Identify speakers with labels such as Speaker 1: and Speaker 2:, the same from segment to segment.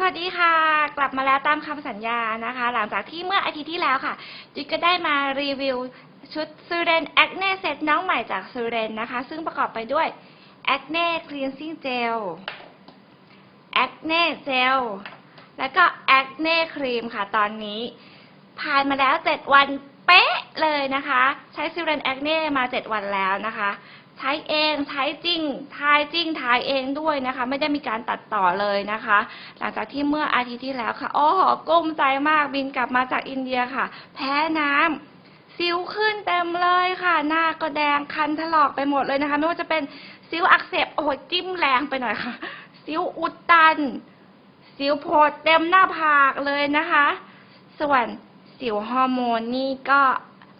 Speaker 1: สวัสดีค่ะ กลับมาแล้วตามคำสัญญานะคะ หลังจากที่เมื่ออาทิตย์ที่แล้วค่ะจิ๊กก็ได้มารีวิวชุดซูเรนแอคเน่เซตน้องใหม่จากซูเรนนะคะ ซึ่งประกอบไปด้วยแอคเน่คลีนซิ่งเจลแอคเน่เจลแล้วก็แอคเน่ครีมค่ะตอนนี้ผ่านมาแล้ว7วันเป๊ะเลยนะคะ ใช้ซิเรนแอคเน่มา7วันแล้วนะคะ ใช้เองใช้จริงทายจริงทายเองด้วยนะคะ ไม่ได้มีการตัดต่อเลยนะคะ หลังจากที่เมื่ออาทิตย์ที่แล้วค่ะโอ้โหกุ้มใจมากบินกลับมาจากอินเดียค่ะ แพ้น้ำสิวขึ้นเต็มเลยค่ะ หน้าก็แดงคันถลอกไปหมดเลยนะคะ ไม่ว่าจะเป็นสิวอักเสบโอ้โหจิ้มแรงไปหน่อยค่ะสิวอุดตันสิวโพดเต็มหน้าผากเลยนะคะ ส่วนสิวฮอร์โมนนี่ก็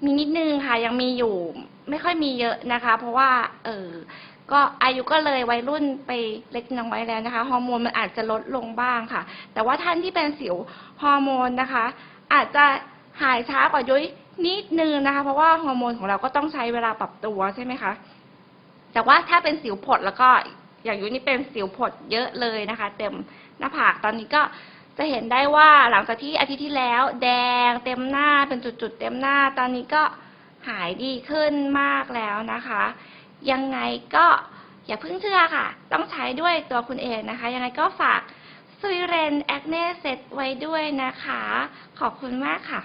Speaker 1: มีนิดนึงค่ะ ยังมีอยู่ ไม่ค่อยมีเยอะนะคะ เพราะว่า เออก็อายุก็เลยวัยรุ่นไปเล็กน้อยแล้วนะคะฮอร์โมนมันอาจจะลดลงบ้างค่ะ แต่ว่าท่านที่เป็นสิวฮอร์โมนนะคะ อาจจะหายช้ากว่ายุ้ยนิดนึงนะคะ เพราะว่าฮอร์โมนของเราก็ต้องใช้เวลาปรับตัวใช่ไหมคะแต่ว่าถ้าเป็นสิวผดแล้วก็อย่างยุ้ยนี่เป็นสิวผดเยอะเลยนะคะ เต็มหน้าผากตอนนี้ก็จะเห็นได้ว่าหลังจากที่อาทิตย์ที่แล้ว แดงเต็มหน้าเป็นจุดๆเต็มหน้า ตอนนี้ก็ หายดีขึ้นมากแล้วนะคะ ยังไงก็อย่าเพิ่งเชื่อค่ะ ต้องใช้ด้วยตัวคุณเองนะคะ ยังไงก็ฝากซุยเรนแอคเน่เซตไว้ด้วยนะคะ ขอบคุณมากค่ะ